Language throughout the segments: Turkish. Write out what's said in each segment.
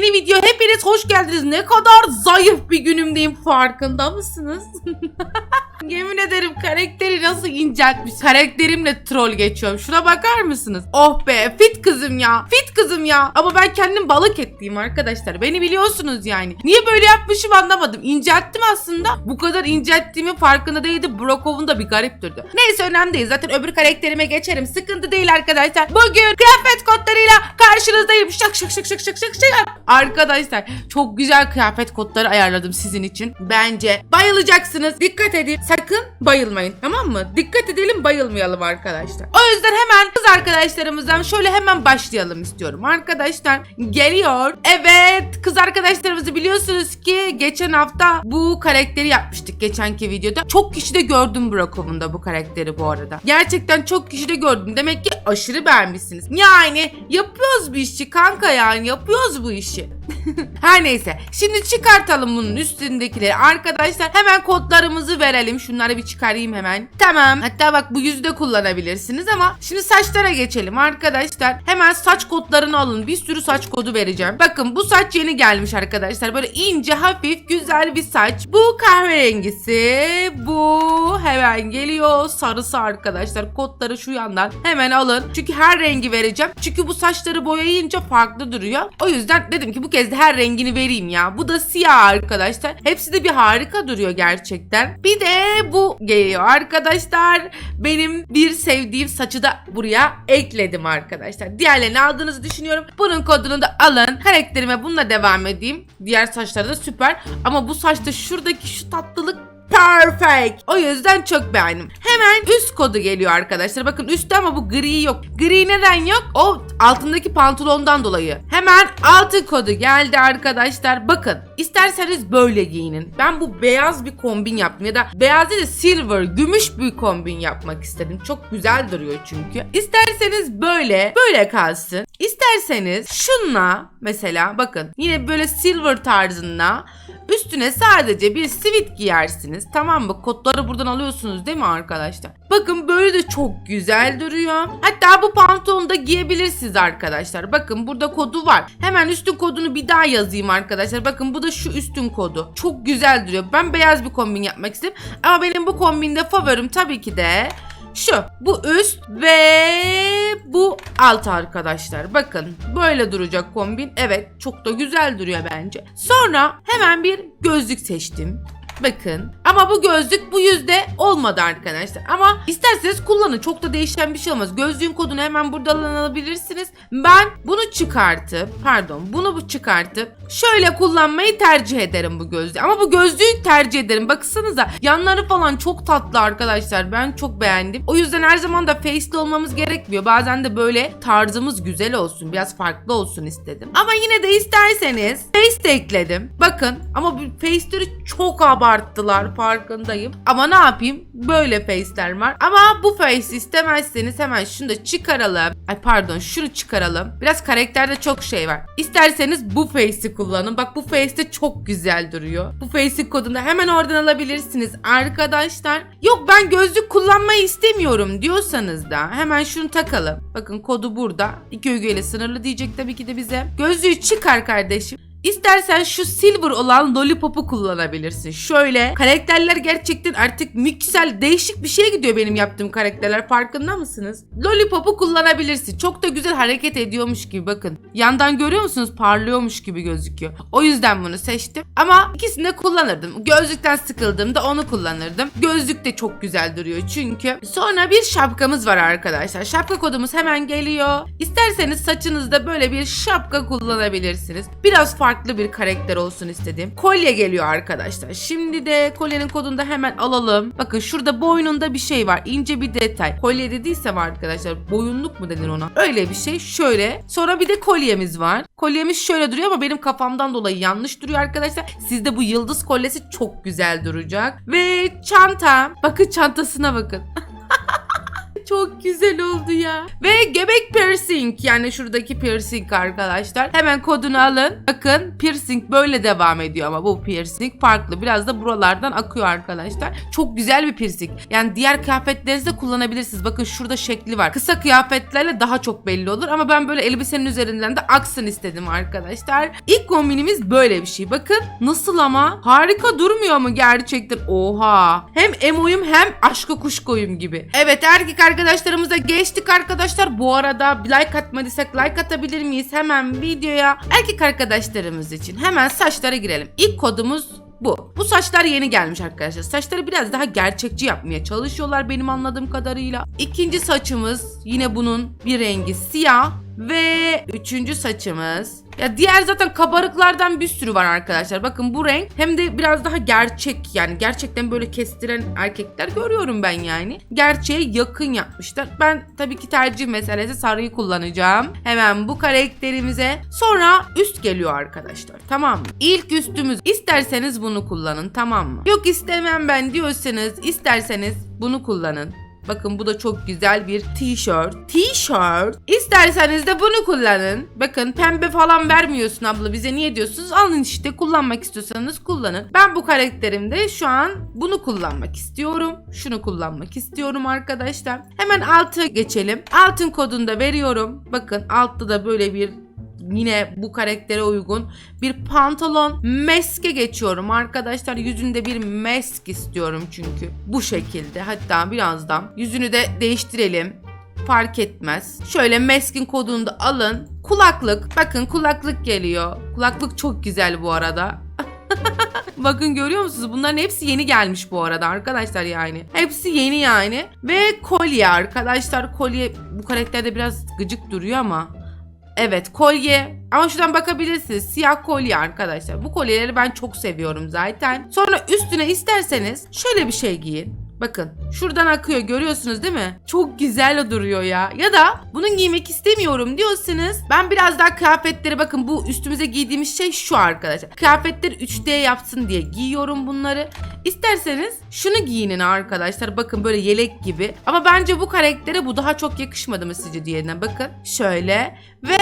yeni video hepiniz hoş geldiniz. Ne kadar zayıf bir günümdeyim farkında mısınız? Yemin ederim karakteri nasıl inceltmiş. Karakterimle troll geçiyorum. Şuna bakar mısınız? Oh be fit kızım ya. Fit kızım ya. Ama ben kendim balık etliyim arkadaşlar. Beni biliyorsunuz yani. Niye böyle yapmışım anlamadım. İncelttim aslında. Bu kadar incelttiğimin farkında değildi. Brokov'un da bir garip durdu. Neyse önemli değil. Zaten öbür karakterime geçerim. Sıkıntı değil arkadaşlar. Bugün kıyafet kodlarıyla karşınızdayım. Şak şak şak şak şak şak şak. Arkadaşlar çok güzel kıyafet kodları ayarladım sizin için. Bence bayılacaksınız. Dikkat edin. Sakın bayılmayın. Tamam mı? Dikkat edelim bayılmayalım arkadaşlar. O yüzden hemen kız arkadaşlarımızdan şöyle hemen başlayalım istiyorum. Arkadaşlar geliyor. Evet kız arkadaşlarımızı biliyorsunuz ki geçen hafta bu karakteri yapmıştık geçenki videoda. Çok kişi de gördüm Brokov'un da bu karakteri bu arada. Gerçekten çok kişi de gördüm. Demek ki aşırı beğenmişsiniz. Yani yapıyoruz bu işi kanka yani yapıyoruz bu işi. Her neyse. Şimdi çıkartalım bunun üstündekileri. Arkadaşlar hemen kodlarımızı verelim. Şunları bir çıkarayım hemen. Tamam. Hatta bak bu yüzde kullanabilirsiniz ama şimdi saçlara geçelim arkadaşlar. Hemen saç kodlarını alın. Bir sürü saç kodu vereceğim. Bakın bu saç yeni gelmiş arkadaşlar. Böyle ince hafif güzel bir saç. Bu kahverengisi. Bu hemen geliyor. Sarısı arkadaşlar. Kodları şu yandan hemen alın. Çünkü her rengi vereceğim. Çünkü bu saçları boyayınca farklı duruyor. O yüzden dedim ki bu kez de her rengini vereyim ya. Bu da siyah arkadaşlar. Hepsi de bir harika duruyor gerçekten. Bir de bu geliyor arkadaşlar. Benim bir sevdiğim saçı da buraya ekledim arkadaşlar. Diğerlerini aldığınızı düşünüyorum. Bunun kodunu da alın. Karakterime bununla devam edeyim. Diğer saçları da süper. Ama bu saçta şuradaki şu tatlılık Perfect. O yüzden çok beğendim. Hemen üst kodu geliyor arkadaşlar. Bakın üstte ama bu gri yok. Gri neden yok? O altındaki pantolondan dolayı. Hemen altın kodu geldi arkadaşlar. Bakın isterseniz böyle giyinin. Ben bu beyaz bir kombin yaptım ya da beyaz değil de silver, gümüş bir kombin yapmak istedim. Çok güzel duruyor çünkü. İsterseniz böyle, böyle kalsın. İsterseniz şunla mesela bakın yine böyle silver tarzında Üstüne sadece bir sivit giyersiniz. Tamam mı? Kodları buradan alıyorsunuz değil mi arkadaşlar? Bakın böyle de çok güzel duruyor. Hatta bu pantolonu da giyebilirsiniz arkadaşlar. Bakın burada kodu var. Hemen üstün kodunu bir daha yazayım arkadaşlar. Bakın bu da şu üstün kodu. Çok güzel duruyor. Ben beyaz bir kombin yapmak istedim. Ama benim bu kombinde favorim tabii ki de şu. Bu üst ve bu alt arkadaşlar. Bakın böyle duracak kombin. Evet çok da güzel duruyor bence. Sonra hemen bir gözlük seçtim. Bakın. Ama bu gözlük bu yüzde olmadı arkadaşlar. Ama isterseniz kullanın. Çok da değişen bir şey olmaz. Gözlüğün kodunu hemen buradan alabilirsiniz. Ben bunu çıkartıp pardon bunu bu çıkartıp şöyle kullanmayı tercih ederim bu gözlüğü. Ama bu gözlüğü tercih ederim. Baksanıza yanları falan çok tatlı arkadaşlar. Ben çok beğendim. O yüzden her zaman da face'li olmamız gerekmiyor. Bazen de böyle tarzımız güzel olsun. Biraz farklı olsun istedim. Ama yine de isterseniz face de ekledim. Bakın ama bu face'leri çok abarttılar farkındayım. Ama ne yapayım? Böyle face'ler var. Ama bu face istemezseniz hemen şunu da çıkaralım. Ay pardon şunu çıkaralım. Biraz karakterde çok şey var. İsterseniz bu face'i kullanın. Bak bu face de çok güzel duruyor. Bu face'in kodunu da hemen oradan alabilirsiniz arkadaşlar. Yok ben gözlük kullanmayı istemiyorum diyorsanız da hemen şunu takalım. Bakın kodu burada. İki ögeyle sınırlı diyecek tabii ki de bize. Gözlüğü çıkar kardeşim. İstersen şu silver olan lollipop'u kullanabilirsin. Şöyle karakterler gerçekten artık miksel değişik bir şeye gidiyor benim yaptığım karakterler farkında mısınız? Lollipop'u kullanabilirsin. Çok da güzel hareket ediyormuş gibi bakın. Yandan görüyor musunuz? Parlıyormuş gibi gözüküyor. O yüzden bunu seçtim. Ama ikisini de kullanırdım. Gözlükten sıkıldığımda onu kullanırdım. Gözlük de çok güzel duruyor çünkü. Sonra bir şapkamız var arkadaşlar. Şapka kodumuz hemen geliyor. İsterseniz saçınızda böyle bir şapka kullanabilirsiniz. Biraz farklı bir karakter olsun istedim. Kolye geliyor arkadaşlar. Şimdi de kolyenin kodunu da hemen alalım. Bakın şurada boynunda bir şey var. İnce bir detay. Kolye dediysem arkadaşlar boyunluk mu denir ona? Öyle bir şey. Şöyle. Sonra bir de kolyemiz var. Kolyemiz şöyle duruyor ama benim kafamdan dolayı yanlış duruyor arkadaşlar. Sizde bu yıldız kolyesi çok güzel duracak. Ve çanta. Bakın çantasına bakın. Çok güzel oldu ya. Ve göbek piercing yani şuradaki piercing arkadaşlar. Hemen kodunu alın. Bakın piercing böyle devam ediyor ama bu piercing farklı. Biraz da buralardan akıyor arkadaşlar. Çok güzel bir piercing. Yani diğer kıyafetlerinizde kullanabilirsiniz. Bakın şurada şekli var. Kısa kıyafetlerle daha çok belli olur ama ben böyle elbisenin üzerinden de aksın istedim arkadaşlar. İlk kombinimiz böyle bir şey. Bakın nasıl ama harika durmuyor mu gerçekten? Oha. Hem emoyum hem aşka kuşkoyum gibi. Evet erkek arkadaşlarımıza geçtik arkadaşlar. Bu arada like atmadıysak like atabilir miyiz? Hemen videoya erkek arkadaşlarımız için hemen saçlara girelim. İlk kodumuz bu. Bu saçlar yeni gelmiş arkadaşlar. Saçları biraz daha gerçekçi yapmaya çalışıyorlar benim anladığım kadarıyla. İkinci saçımız yine bunun bir rengi siyah. Ve üçüncü saçımız. Ya diğer zaten kabarıklardan bir sürü var arkadaşlar. Bakın bu renk hem de biraz daha gerçek yani gerçekten böyle kestiren erkekler görüyorum ben yani. Gerçeğe yakın yapmışlar. Ben tabii ki tercih meselesi sarıyı kullanacağım. Hemen bu karakterimize. Sonra üst geliyor arkadaşlar. Tamam mı? İlk üstümüz isterseniz bunu kullanın tamam mı? Yok istemem ben diyorsanız isterseniz bunu kullanın. Bakın bu da çok güzel bir t-shirt. T-shirt. İsterseniz de bunu kullanın. Bakın pembe falan vermiyorsun abla bize niye diyorsunuz? Alın işte kullanmak istiyorsanız kullanın. Ben bu karakterimde şu an bunu kullanmak istiyorum. Şunu kullanmak istiyorum arkadaşlar. Hemen altı geçelim. Altın kodunu da veriyorum. Bakın altta da böyle bir yine bu karaktere uygun bir pantolon meske geçiyorum arkadaşlar yüzünde bir mesk istiyorum çünkü bu şekilde hatta birazdan yüzünü de değiştirelim fark etmez şöyle meskin kodunu da alın kulaklık bakın kulaklık geliyor kulaklık çok güzel bu arada Bakın görüyor musunuz? Bunların hepsi yeni gelmiş bu arada arkadaşlar yani. Hepsi yeni yani. Ve kolye arkadaşlar. Kolye bu karakterde biraz gıcık duruyor ama Evet kolye. Ama şuradan bakabilirsiniz. Siyah kolye arkadaşlar. Bu kolyeleri ben çok seviyorum zaten. Sonra üstüne isterseniz şöyle bir şey giyin Bakın şuradan akıyor görüyorsunuz değil mi? Çok güzel duruyor ya. Ya da bunu giymek istemiyorum diyorsanız ben biraz daha kıyafetleri bakın bu üstümüze giydiğimiz şey şu arkadaşlar. Kıyafetleri 3D yapsın diye giyiyorum bunları. İsterseniz şunu giyinin arkadaşlar. Bakın böyle yelek gibi. Ama bence bu karaktere bu daha çok yakışmadı mı sizce diğerine? Bakın şöyle ve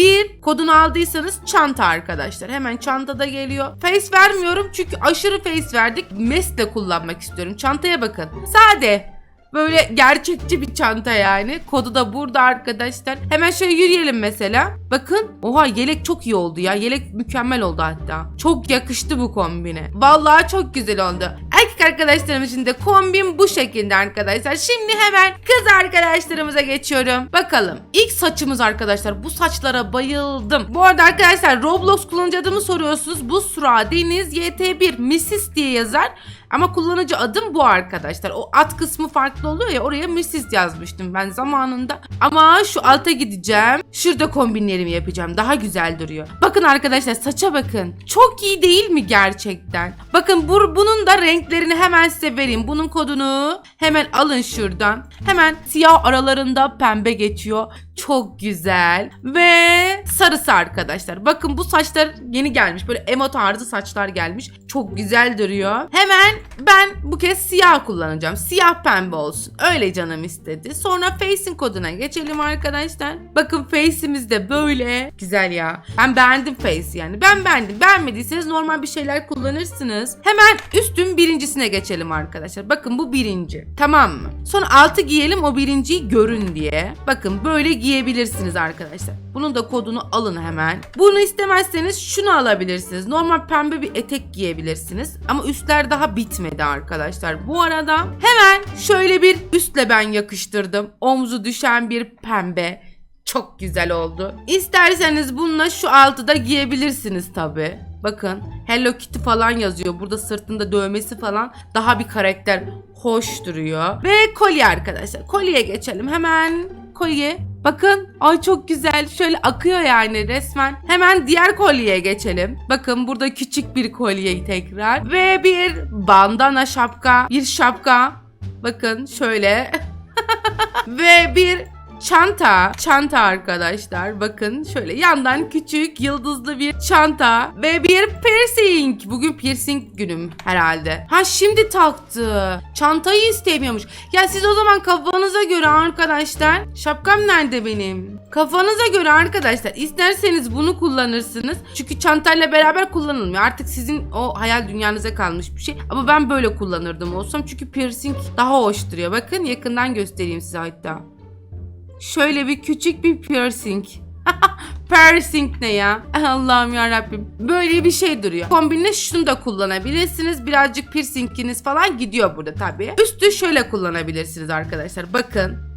bir kodunu aldıysanız çanta arkadaşlar. Hemen çantada geliyor. Face vermiyorum çünkü aşırı face verdik. Mesle kullanmak istiyorum. Çantaya bakın. Sade. Böyle gerçekçi bir çanta yani. Kodu da burada arkadaşlar. Hemen şöyle yürüyelim mesela. Bakın. Oha yelek çok iyi oldu ya. Yelek mükemmel oldu hatta. Çok yakıştı bu kombine. Vallahi çok güzel oldu. Erkek arkadaşlarım için de kombin bu şekilde arkadaşlar. Şimdi hemen kız arkadaşlarımıza geçiyorum. Bakalım. İlk saçımız arkadaşlar. Bu saçlara bayıldım. Bu arada arkadaşlar Roblox kullanıcı adımı soruyorsunuz. Bu Sura Deniz YT1 Mrs diye yazar. Ama kullanıcı adım bu arkadaşlar. O at kısmı farklı oluyor ya oraya Mrs yazmıştım ben zamanında. Ama şu alta gideceğim. Şurada kombinlerimi yapacağım. Daha güzel duruyor. Bakın arkadaşlar saça bakın. Çok iyi değil mi gerçekten? Bakın bu, bunun da renklerini hemen size vereyim. Bunun kodunu hemen alın şuradan. Hemen siyah aralarında pembe geçiyor. Çok güzel. Ve sarısı arkadaşlar. Bakın bu saçlar yeni gelmiş. Böyle emo tarzı saçlar gelmiş. Çok güzel duruyor. Hemen ben bu kez siyah kullanacağım. Siyah pembe olsun. Öyle canım istedi. Sonra face'in koduna geçelim arkadaşlar. Bakın face'imiz de böyle. Güzel ya. Ben beğendim face yani. Ben beğendim. Beğenmediyseniz normal bir şeyler kullanırsınız. Hemen üstün birincisine geçelim arkadaşlar. Bakın bu birinci. Tamam mı? Sonra altı giyelim o birinciyi görün diye. Bakın böyle giyebilirsiniz arkadaşlar. Bunun da kodunu alın hemen. Bunu istemezseniz şunu alabilirsiniz. Normal pembe bir etek giyebilirsiniz. Ama üstler daha bitmedi arkadaşlar. Bu arada hemen şöyle bir üstle ben yakıştırdım. Omzu düşen bir pembe. Çok güzel oldu. İsterseniz bununla şu altı da giyebilirsiniz tabi. Bakın Hello Kitty falan yazıyor. Burada sırtında dövmesi falan daha bir karakter hoş duruyor. Ve kolye arkadaşlar. Kolyeye geçelim hemen. Kolye. Bakın ay çok güzel şöyle akıyor yani resmen. Hemen diğer kolyeye geçelim. Bakın burada küçük bir kolye tekrar. Ve bir bandana şapka. Bir şapka. Bakın şöyle. Ve bir çanta. Çanta arkadaşlar. Bakın şöyle yandan küçük yıldızlı bir çanta ve bir piercing. Bugün piercing günüm herhalde. Ha şimdi taktı. Çantayı istemiyormuş. Ya siz o zaman kafanıza göre arkadaşlar. Şapkam nerede benim? Kafanıza göre arkadaşlar isterseniz bunu kullanırsınız. Çünkü çantayla beraber kullanılmıyor. Artık sizin o hayal dünyanıza kalmış bir şey. Ama ben böyle kullanırdım olsam. Çünkü piercing daha hoş duruyor. Bakın yakından göstereyim size hatta. Şöyle bir küçük bir piercing. piercing ne ya? Allah'ım ya Rabbim. Böyle bir şey duruyor. Kombinle şunu da kullanabilirsiniz. Birazcık piercinginiz falan gidiyor burada tabii. Üstü şöyle kullanabilirsiniz arkadaşlar. Bakın.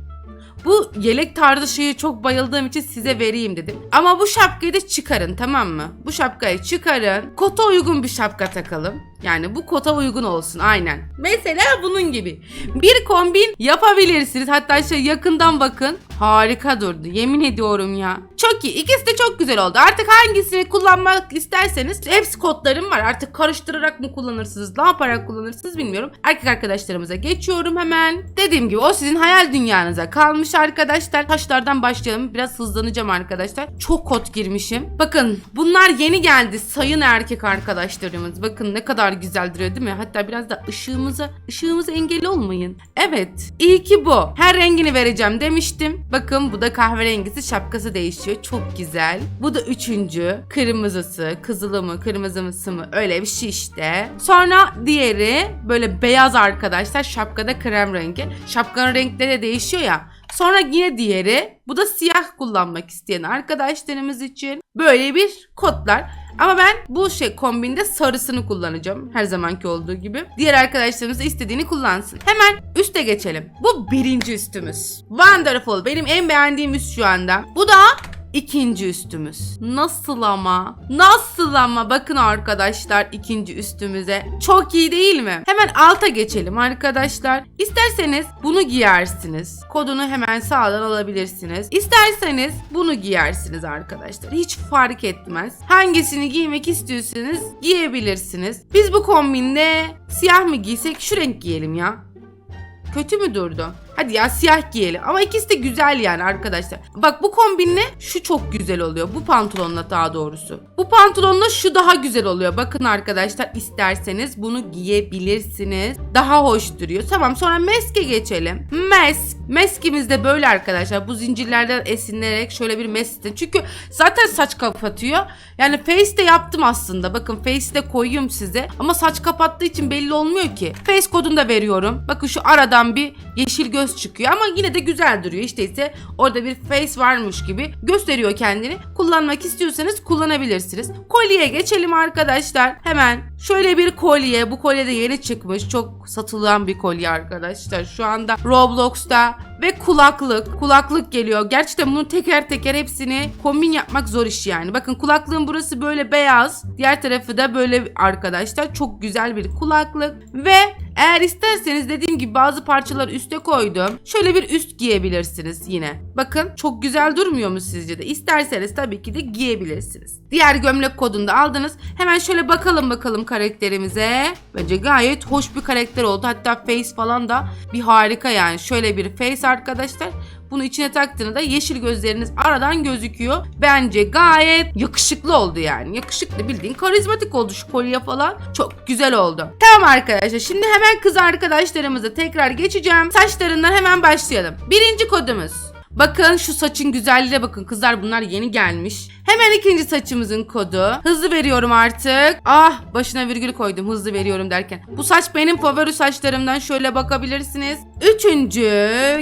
Bu yelek tarzı şeyi çok bayıldığım için size vereyim dedim. Ama bu şapkayı da çıkarın tamam mı? Bu şapkayı çıkarın. Kota uygun bir şapka takalım. Yani bu kota uygun olsun aynen. Mesela bunun gibi. Bir kombin yapabilirsiniz. Hatta şey yakından bakın. Harika durdu. Yemin ediyorum ya. Çok iyi. İkisi de çok güzel oldu. Artık hangisini kullanmak isterseniz hepsi kodlarım var. Artık karıştırarak mı kullanırsınız, ne yaparak kullanırsınız bilmiyorum. Erkek arkadaşlarımıza geçiyorum hemen. Dediğim gibi o sizin hayal dünyanıza kalmış arkadaşlar. Taşlardan başlayalım. Biraz hızlanacağım arkadaşlar. Çok kod girmişim. Bakın bunlar yeni geldi. Sayın erkek arkadaşlarımız. Bakın ne kadar güzel duruyor değil mi? Hatta biraz da ışığımıza, ışığımıza engel olmayın. Evet. İyi ki bu. Her rengini vereceğim demiştim. Bakın bu da kahverengisi şapkası değişiyor. Çok güzel. Bu da üçüncü. Kırmızısı, kızılı mı, kırmızısı mı öyle bir şey işte. Sonra diğeri böyle beyaz arkadaşlar. Şapkada krem rengi. Şapkanın renkleri de değişiyor ya. Sonra yine diğeri. Bu da siyah kullanmak isteyen arkadaşlarımız için. Böyle bir kodlar. Ama ben bu şey kombinde sarısını kullanacağım. Her zamanki olduğu gibi. Diğer arkadaşlarımız da istediğini kullansın. Hemen üste geçelim. Bu birinci üstümüz. Wonderful. Benim en beğendiğim üst şu anda. Bu da ikinci üstümüz. Nasıl ama? Nasıl ama? Bakın arkadaşlar ikinci üstümüze. Çok iyi değil mi? Hemen alta geçelim arkadaşlar. İsterseniz bunu giyersiniz. Kodunu hemen sağdan alabilirsiniz. İsterseniz bunu giyersiniz arkadaşlar. Hiç fark etmez. Hangisini giymek istiyorsanız giyebilirsiniz. Biz bu kombinde siyah mı giysek şu renk giyelim ya. Kötü mü durdu? Hadi ya siyah giyelim. Ama ikisi de güzel yani arkadaşlar. Bak bu kombinle şu çok güzel oluyor. Bu pantolonla daha doğrusu. Bu pantolonla şu daha güzel oluyor. Bakın arkadaşlar isterseniz bunu giyebilirsiniz. Daha hoş duruyor. Tamam sonra meske geçelim. Mesk. Meskimiz de böyle arkadaşlar. Bu zincirlerden esinlenerek şöyle bir mesk. Çünkü zaten saç kapatıyor. Yani face de yaptım aslında. Bakın face de koyuyorum size. Ama saç kapattığı için belli olmuyor ki. Face kodunu da veriyorum. Bakın şu aradan bir yeşil göz çıkıyor ama yine de güzel duruyor. İşte ise orada bir face varmış gibi gösteriyor kendini. Kullanmak istiyorsanız kullanabilirsiniz. Kolyeye geçelim arkadaşlar. Hemen şöyle bir kolye. Bu kolye de yeni çıkmış. Çok satılan bir kolye arkadaşlar. Şu anda Roblox'ta ve kulaklık. Kulaklık geliyor. Gerçekten bunu teker teker hepsini kombin yapmak zor iş yani. Bakın kulaklığın burası böyle beyaz. Diğer tarafı da böyle arkadaşlar. Çok güzel bir kulaklık. Ve eğer isterseniz dediğim gibi bazı parçaları üste koydum. Şöyle bir üst giyebilirsiniz yine. Bakın çok güzel durmuyor mu sizce de? İsterseniz tabii ki de giyebilirsiniz. Diğer gömlek kodunu da aldınız. Hemen şöyle bakalım bakalım karakterimize. Bence gayet hoş bir karakter oldu. Hatta face falan da bir harika yani. Şöyle bir face arkadaşlar. Bunu içine taktığında yeşil gözleriniz aradan gözüküyor. Bence gayet yakışıklı oldu yani. Yakışıklı bildiğin karizmatik oldu şu kolye falan. Çok güzel oldu. Tamam arkadaşlar şimdi hemen kız arkadaşlarımıza tekrar geçeceğim. Saçlarından hemen başlayalım. Birinci kodumuz. Bakın şu saçın güzelliğine bakın kızlar bunlar yeni gelmiş. Hemen ikinci saçımızın kodu. Hızlı veriyorum artık. Ah başına virgül koydum hızlı veriyorum derken. Bu saç benim favori saçlarımdan şöyle bakabilirsiniz. Üçüncü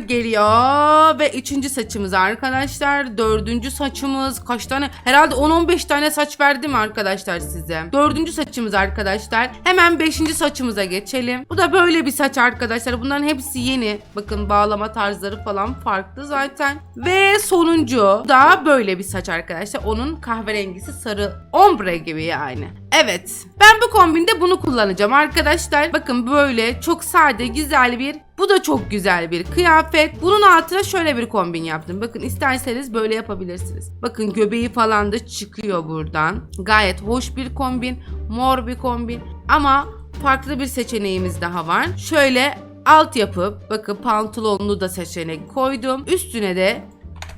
geliyor ve üçüncü saçımız arkadaşlar. Dördüncü saçımız kaç tane? Herhalde 10-15 tane saç verdim arkadaşlar size. Dördüncü saçımız arkadaşlar. Hemen beşinci saçımıza geçelim. Bu da böyle bir saç arkadaşlar. Bunların hepsi yeni. Bakın bağlama tarzları falan farklı zaten. Ve sonuncu da böyle bir saç arkadaşlar. Onun kahverengisi sarı ombre gibi yani. Evet. Ben bu kombinde bunu kullanacağım arkadaşlar. Bakın böyle çok sade güzel bir bu da çok güzel bir kıyafet. Bunun altına şöyle bir kombin yaptım. Bakın isterseniz böyle yapabilirsiniz. Bakın göbeği falan da çıkıyor buradan. Gayet hoş bir kombin. Mor bir kombin. Ama farklı bir seçeneğimiz daha var. Şöyle alt yapıp bakın pantolonlu da seçenek koydum. Üstüne de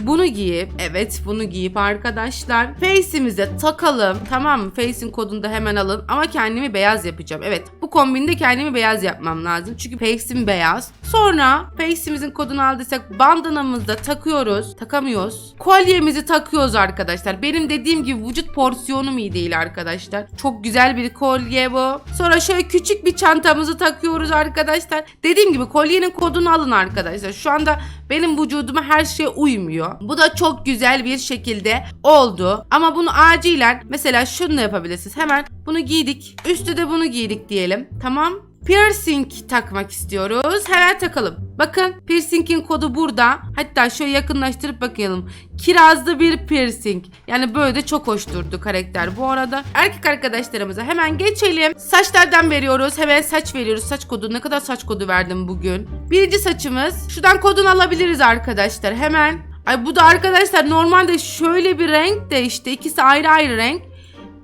bunu giyip evet bunu giyip arkadaşlar face'imize takalım. Tamam mı? Face'in kodunu da hemen alın ama kendimi beyaz yapacağım. Evet bu kombinde kendimi beyaz yapmam lazım. Çünkü face'im beyaz. Sonra face'imizin kodunu aldıysak bandanamızı da takıyoruz. Takamıyoruz. Kolyemizi takıyoruz arkadaşlar. Benim dediğim gibi vücut porsiyonum iyi değil arkadaşlar. Çok güzel bir kolye bu. Sonra şöyle küçük bir çantamızı takıyoruz arkadaşlar. Dediğim gibi kolyenin kodunu alın arkadaşlar. Şu anda benim vücuduma her şey uymuyor. Bu da çok güzel bir şekilde oldu. Ama bunu acilen mesela şunu da yapabilirsiniz. Hemen bunu giydik. Üstü de bunu giydik diyelim. Tamam. Piercing takmak istiyoruz. Hemen takalım. Bakın piercing'in kodu burada. Hatta şöyle yakınlaştırıp bakalım. Kirazlı bir piercing. Yani böyle de çok hoş durdu karakter. Bu arada erkek arkadaşlarımıza hemen geçelim. Saçlardan veriyoruz. Hemen saç veriyoruz. Saç kodu. Ne kadar saç kodu verdim bugün. Birinci saçımız. Şuradan kodunu alabiliriz arkadaşlar. Hemen. Ay bu da arkadaşlar normalde şöyle bir renk de işte ikisi ayrı ayrı renk.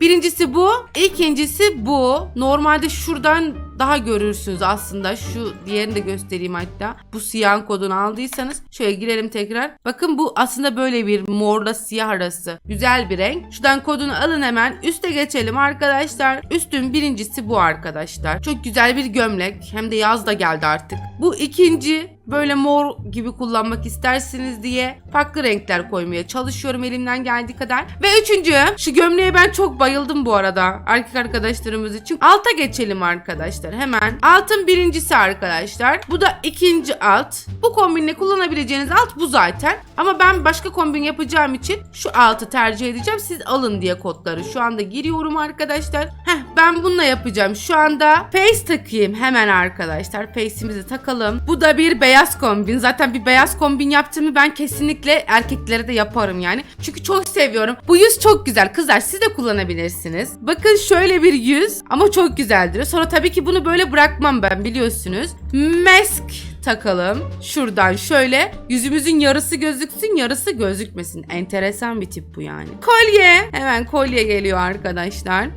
Birincisi bu, ikincisi bu. Normalde şuradan daha görürsünüz aslında. Şu diğerini de göstereyim hatta. Bu siyah kodunu aldıysanız şöyle girelim tekrar. Bakın bu aslında böyle bir morla siyah arası. Güzel bir renk. Şuradan kodunu alın hemen. Üste geçelim arkadaşlar. Üstün birincisi bu arkadaşlar. Çok güzel bir gömlek. Hem de yaz da geldi artık. Bu ikinci böyle mor gibi kullanmak istersiniz diye farklı renkler koymaya çalışıyorum elimden geldiği kadar. Ve üçüncü şu gömleğe ben çok bayıldım bu arada erkek arkadaşlarımız için. Alta geçelim arkadaşlar hemen. Altın birincisi arkadaşlar. Bu da ikinci alt. Bu kombinle kullanabileceğiniz alt bu zaten. Ama ben başka kombin yapacağım için şu altı tercih edeceğim. Siz alın diye kodları. Şu anda giriyorum arkadaşlar. Heh ben bununla yapacağım. Şu anda face takayım hemen arkadaşlar. Face'imizi takalım. Bu da bir beyaz kombin. Zaten bir beyaz kombin yaptığımı ben kesinlikle erkeklere de yaparım yani. Çünkü çok seviyorum. Bu yüz çok güzel. Kızlar siz de kullanabilirsiniz. Bakın şöyle bir yüz ama çok güzeldir. Sonra tabii ki bunu böyle bırakmam ben biliyorsunuz. Mask takalım. Şuradan şöyle yüzümüzün yarısı gözüksün yarısı gözükmesin. Enteresan bir tip bu yani. Kolye. Hemen kolye geliyor arkadaşlar.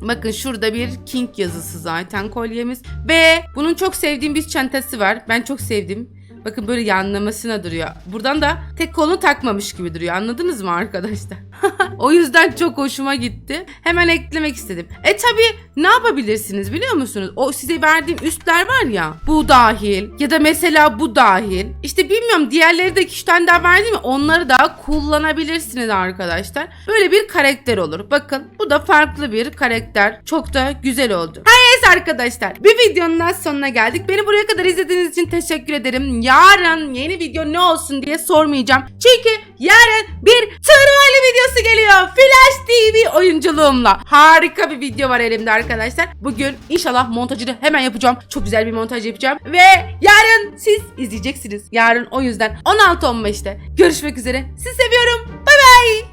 Bakın şurada bir King yazısı zaten kolyemiz. Ve bunun çok sevdiğim bir çantası var. Ben çok sevdim. Bakın böyle yanlamasına duruyor. Buradan da tek kolunu takmamış gibi duruyor. Anladınız mı arkadaşlar? o yüzden çok hoşuma gitti. Hemen eklemek istedim. E tabi ne yapabilirsiniz biliyor musunuz? O size verdiğim üstler var ya. Bu dahil ya da mesela bu dahil. İşte bilmiyorum diğerleri de iki tane daha verdim mi? Onları da kullanabilirsiniz arkadaşlar. Böyle bir karakter olur. Bakın bu da farklı bir karakter. Çok da güzel oldu. Her neyse arkadaşlar. Bir videonun daha sonuna geldik. Beni buraya kadar izlediğiniz için teşekkür ederim. Yarın yeni video ne olsun diye sormayacağım. Çünkü yarın bir troll videosu geliyor. Flash TV oyunculuğumla. Harika bir video var elimde arkadaşlar. Bugün inşallah montajını hemen yapacağım. Çok güzel bir montaj yapacağım. Ve yarın siz izleyeceksiniz. Yarın o yüzden 16-15'te görüşmek üzere. Sizi seviyorum. Bay bay.